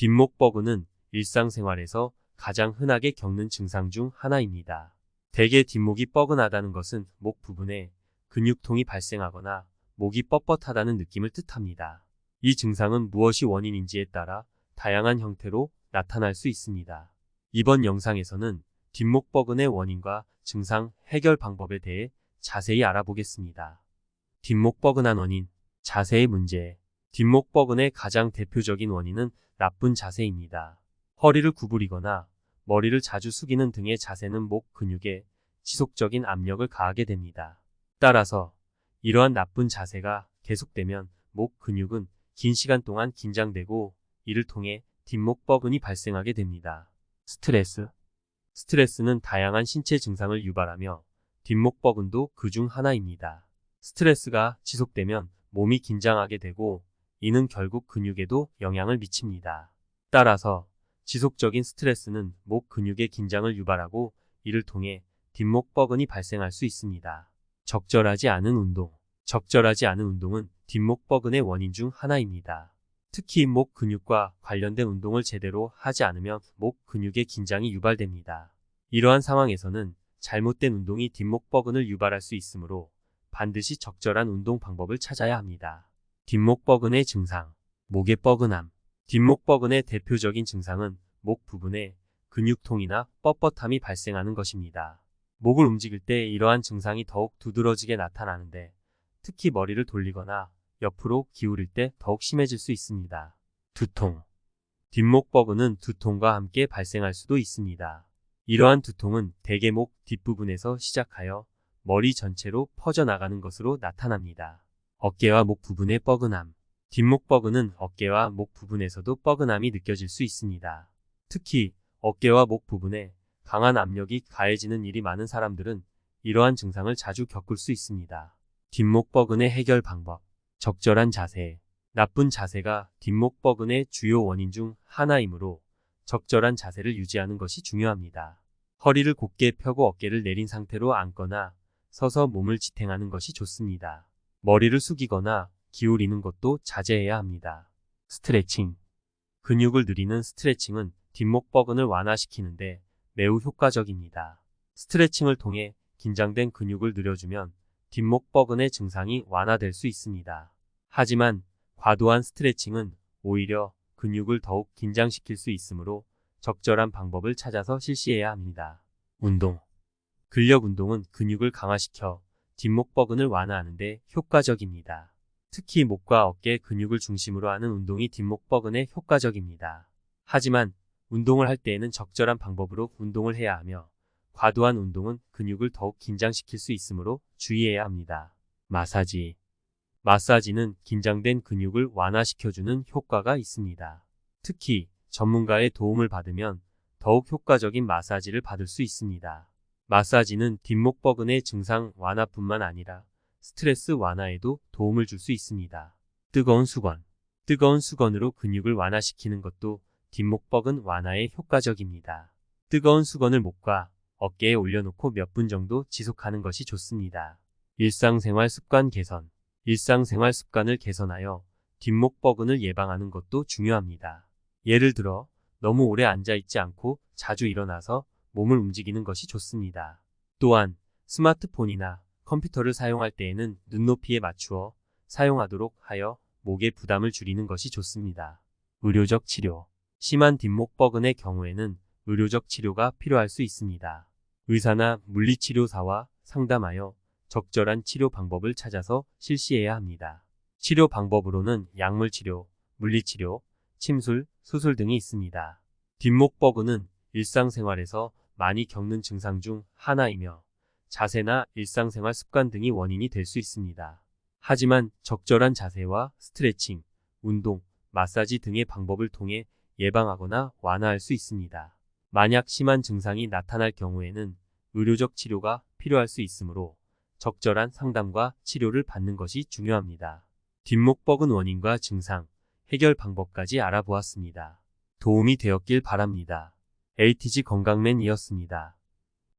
뒷목 뻐근은 일상생활에서 가장 흔하게 겪는 증상 중 하나입니다. 대개 뒷목이 뻐근하다는 것은 목 부분에 근육통이 발생하거나 목이 뻣뻣하다는 느낌을 뜻합니다. 이 증상은 무엇이 원인인지에 따라 다양한 형태로 나타날 수 있습니다. 이번 영상에서는 뒷목 뻐근의 원인과 증상 해결 방법에 대해 자세히 알아보겠습니다. 뒷목 뻐근한 원인, 자세의 문제. 뒷목 뻐근의 가장 대표적인 원인은 나쁜 자세입니다. 허리를 구부리거나 머리를 자주 숙이는 등의 자세는 목 근육에 지속적인 압력을 가하게 됩니다. 따라서 이러한 나쁜 자세가 계속되면 목 근육은 긴 시간 동안 긴장되고 이를 통해 뒷목 뻐근이 발생하게 됩니다. 스트레스 스트레스는 다양한 신체 증상을 유발하며 뒷목 뻐근도 그 중 하나입니다. 스트레스가 지속되면 몸이 긴장하게 되고 이는 결국 근육에도 영향을 미칩니다. 따라서 지속적인 스트레스는 목 근육의 긴장을 유발하고 이를 통해 뒷목 뻐근이 발생할 수 있습니다. 적절하지 않은 운동 적절하지 않은 운동은 뒷목 뻐근의 원인 중 하나입니다. 특히 목 근육과 관련된 운동을 제대로 하지 않으면 목 근육의 긴장이 유발됩니다. 이러한 상황에서는 잘못된 운동이 뒷목 뻐근을 유발할 수 있으므로 반드시 적절한 운동 방법을 찾아야 합니다. 뒷목 뻐근의 증상 목의 뻐근함 뒷목 뻐근의 대표적인 증상은 목 부분에 근육통이나 뻣뻣함이 발생하는 것입니다. 목을 움직일 때 이러한 증상이 더욱 두드러지게 나타나는데 특히 머리를 돌리거나 옆으로 기울일 때 더욱 심해질 수 있습니다. 두통 뒷목 뻐근은 두통과 함께 발생할 수도 있습니다. 이러한 두통은 대개 목 뒷부분에서 시작하여 머리 전체로 퍼져나가는 것으로 나타납니다. 어깨와 목 부분의 뻐근함 뒷목 뻐근은 어깨와 목 부분에서도 뻐근함이 느껴질 수 있습니다. 특히 어깨와 목 부분에 강한 압력이 가해지는 일이 많은 사람들은 이러한 증상을 자주 겪을 수 있습니다. 뒷목 뻐근의 해결 방법 적절한 자세 나쁜 자세가 뒷목 뻐근의 주요 원인 중 하나이므로 적절한 자세를 유지하는 것이 중요합니다. 허리를 곧게 펴고 어깨를 내린 상태로 앉거나 서서 몸을 지탱하는 것이 좋습니다. 머리를 숙이거나 기울이는 것도 자제해야 합니다. 스트레칭 근육을 늘리는 스트레칭은 뒷목 뻐근을 완화시키는데 매우 효과적입니다. 스트레칭을 통해 긴장된 근육을 늘려주면 뒷목 뻐근의 증상이 완화될 수 있습니다. 하지만 과도한 스트레칭은 오히려 근육을 더욱 긴장시킬 수 있으므로 적절한 방법을 찾아서 실시해야 합니다. 운동 근력 운동은 근육을 강화시켜 뒷목 뻐근을 완화하는데 효과적입니다. 특히 목과 어깨 근육을 중심으로 하는 운동이 뒷목 뻐근에 효과적입니다. 하지만 운동을 할 때에는 적절한 방법으로 운동을 해야 하며 과도한 운동은 근육을 더욱 긴장시킬 수 있으므로 주의해야 합니다. 마사지 마사지는 긴장된 근육을 완화시켜주는 효과가 있습니다. 특히 전문가의 도움을 받으면 더욱 효과적인 마사지를 받을 수 있습니다. 마사지는 뒷목 뻐근의 증상 완화뿐만 아니라 스트레스 완화에도 도움을 줄 수 있습니다. 뜨거운 수건 뜨거운 수건으로 근육을 완화시키는 것도 뒷목 뻐근 완화에 효과적입니다. 뜨거운 수건을 목과 어깨에 올려놓고 몇 분 정도 지속하는 것이 좋습니다. 일상생활 습관 개선 일상생활 습관을 개선하여 뒷목 뻐근을 예방하는 것도 중요합니다. 예를 들어 너무 오래 앉아있지 않고 자주 일어나서 몸을 움직이는 것이 좋습니다. 또한 스마트폰이나 컴퓨터를 사용할 때에는 눈높이에 맞추어 사용하도록 하여 목의 부담을 줄이는 것이 좋습니다. 의료적 치료 심한 뒷목 뻐근의 경우에는 의료적 치료가 필요할 수 있습니다. 의사나 물리치료사와 상담하여 적절한 치료 방법을 찾아서 실시해야 합니다. 치료 방법으로는 약물치료, 물리치료, 침술, 수술 등이 있습니다. 뒷목 뻐근은 일상생활에서 많이 겪는 증상 중 하나이며 자세나 일상생활 습관 등이 원인이 될 수 있습니다. 하지만 적절한 자세와 스트레칭, 운동, 마사지 등의 방법을 통해 예방하거나 완화할 수 있습니다. 만약 심한 증상이 나타날 경우에는 의료적 치료가 필요할 수 있으므로 적절한 상담과 치료를 받는 것이 중요합니다. 뒷목 뻐근 원인과 증상, 해결 방법까지 알아보았습니다. 도움이 되었길 바랍니다. ATG 건강맨이었습니다.